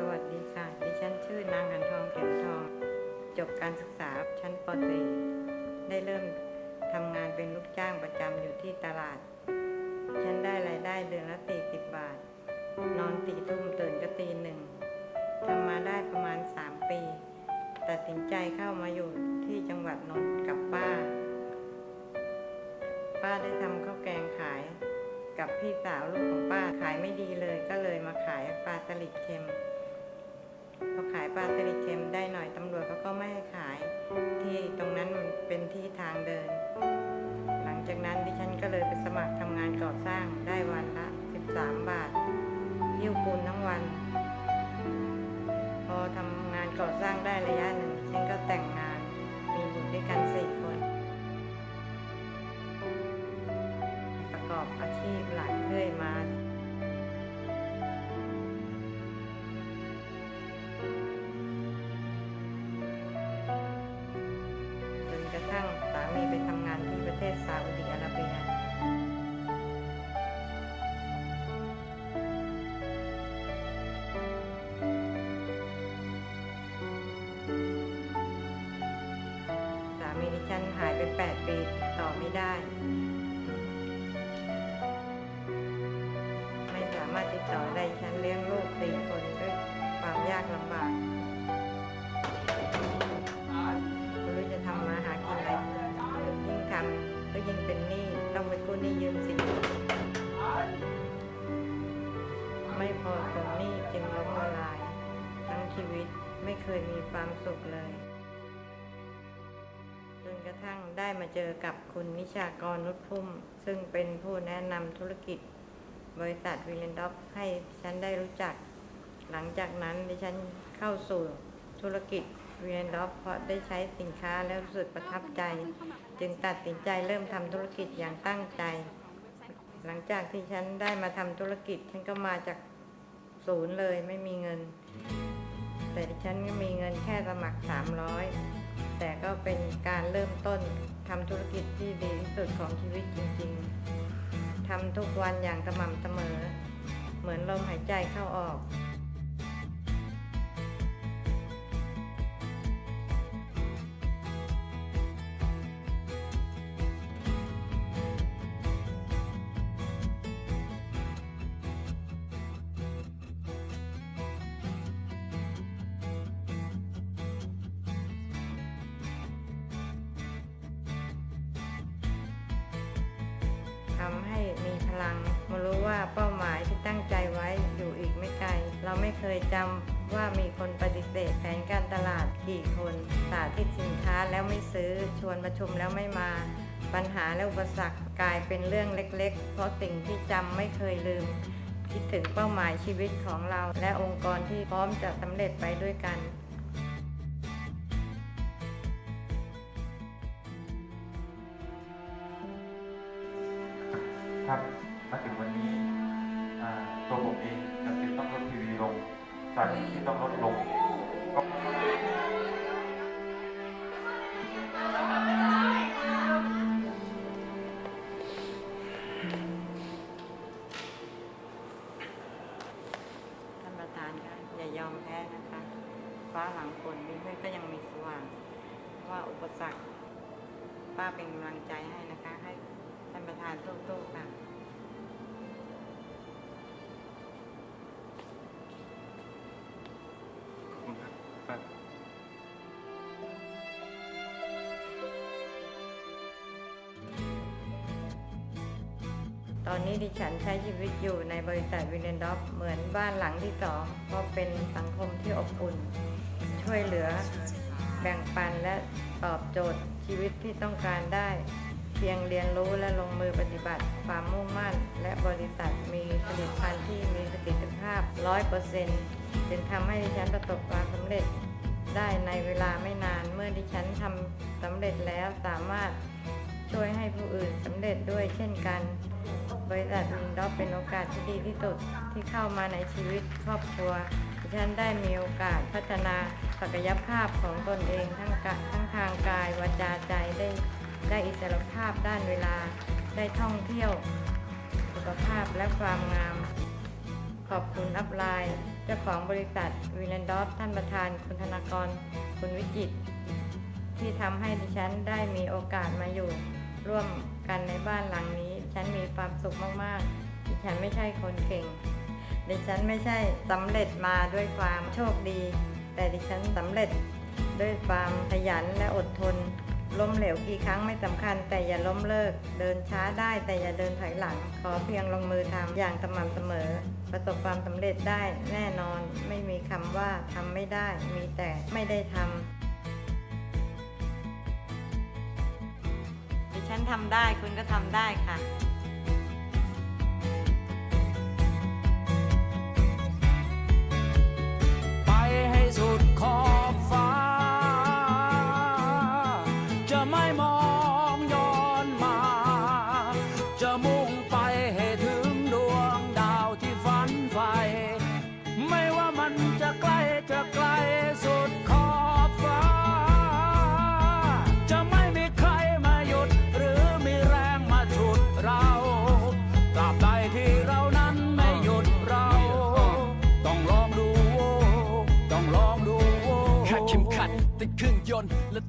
สวัสดีค่ะ ดิฉันชื่อนางกันทองเข็มทอง จบการศึกษาชั้นป .4 ได้เริ่มทำงานเป็นลูกจ้างประจำอยู่ที่ตลาด ฉันได้รายได้เดือนละ40บาท นอนตีทุ่มตื่นก็ตีหนึ่งทำมาได้ประมาณ 3 ปี ตัดสินใจเข้ามาอยู่ที่จังหวัดนนท์กับป้า ป้าได้ทำข้าวแกงขายกับพี่สาวลูกของป้าขายไม่ดีเลยก็เลยมาขายปลาสลิดเค็ม พอขายปลาสลิดเค็มได้หน่อยตำรวจเขาก็ไม่ให้ขาย ที่ตรงนั้นมันเป็นที่ทางเดิน หลังจากนั้นดิฉันก็เลยไปสมัครทำงานก่อสร้างได้วันละ 13 บาทยิ้วปูนทั้งวัน พอทำงานก่อสร้างได้ระยะหนึ่งฉันก็แต่งงานมีบุตรด้วยกันสี่คน ประกอบอาชีพหลักเรื่อยมา ไม่ได้ ไม่สามารถติดต่อได้ฉันเลี้ยงลูกสี่คนด้วยความยากลำบากไม่รู้จะทำมาหากินอะไรยิ่งทำก็ยิ่งเป็นหนี้ต้องไปกู้หนี้ยืมสินไม่พอตรงหนี้จึงล้มละลาย ทั้งชีวิตไม่เคยมีความสุขเลย ระทั่งได้มาเจอกับคุณนิชากรนุชพุ่ม ซึ่งเป็นผู้แนะนำธุรกิจ บริษัทวิลเลนด็อฟให้ฉันได้รู้จัก หลังจากนั้นดิฉันเข้าสู่ธุรกิจวิลเลนด็อฟเพราะได้ใช้สินค้าแล้วรู้สึกประทับใจ จึงตัดสินใจเริ่มทำธุรกิจอย่างตั้งใจ หลังจากที่ฉันได้มาทำธุรกิจ ฉันก็มาจากศูนย์เลยไม่มีเงิน แต่ดิฉันก็มีเงินแค่สมัคร 300 แต่ก็เป็นการเริ่มต้นทำธุรกิจที่ดีที่สุดของชีวิตจริงๆทำทุกวันอย่างสม่ำเสมอ เหมือนลมหายใจเข้าออก ทำให้มีพลังมารู้ว่าเป้าหมายที่ตั้งใจไว้อยู่อีกไม่ไกล เราไม่เคยจำว่ามีคนปฏิเสธแผนการตลาดกี่คนสาธิตสินค้าแล้วไม่ซื้อชวนประชุมแล้วไม่มาปัญหาและอุปสรรคกลายเป็นเรื่องเล็ก ๆ เพราะสิ่งที่จำไม่เคยลืม คิดถึงเป้าหมายชีวิตของเรา และองค์กรที่พร้อมจะสำเร็จไปด้วยกัน ครับมาถึงวันนี้ตัวผมเองจำเป็นต้องลดทีวีลงสาเหตุที่ต้องลดลงก็ท่านประธานคะอย่ายอมแพ้นะคะ ฟ้าหลังฝนนี้ก็ยังมีสว่างว่าอุปสรรค ป้าเป็นกำลังใจให้นะคะให้านประธานสู้ๆค่ะขอบคุณครับครับตอนนี้ดิฉันใช้ชีวิตอยู่ในบริษัทวินเดนด็อฟเหมือนบ้านหลังที่สองเพราะเป็นสังคมที่อบอุ่น ช่วยเหลือ แบ่งปันและตอบโจทย์ชีวิตที่ต้องการได้เพียงเรียนรู้และลงมือปฏิบัติ ความมุ่งมั่น และบริษัทมีผลิตภัณฑ์ที่มีประสิทธิภาพ 100%จึงทำให้ดิฉันประสบความสำเร็จได้ในเวลาไม่นานเมื่อดิฉันทำสำเร็จแล้วสามารถช่วยให้ผู้อื่นสำเร็จด้วยเช่นกัน บริษัทวินด็อเป็นโอกาสที่ดีที่สุดที่เข้ามาในชีวิตครอบครัวดิฉันได้มีโอกาสพัฒนาศักยภาพของตนเองทั้งกะทั้งทางกายวาจาใจได้ ได้อิสรภาพด้านเวลา ได้ท่องเที่ยว สุขภาพและความงาม ขอบคุณอัพไลน์ เจ้าของบริษัทวินดอฟท่านประธาน คุณธนากร คุณวิจิต ที่ทำให้ดิฉันได้มีโอกาสมาอยู่ ร่วมกันในบ้านหลังนี้ ฉันมีความสุขมากๆ ดิฉันไม่ใช่คนเก่ง ดิฉันไม่ใช่สำเร็จมาด้วยความโชคดี แต่ดิฉันสำเร็จด้วยความขยันและอดทน ล้มเหลวกี่ครั้งไม่สำคัญ แต่อย่าล้มเลิก เดินช้าได้แต่อย่าเดินถอยหลัง ขอเพียงลงมือทำอย่างสม่ำเสมอ ประสบความสำเร็จได้แน่นอน ไม่มีคำว่าทำไม่ได้ มีแต่ไม่ได้ทำดิฉันทำได้คุณก็ทำได้ค่ะ ยนต์และ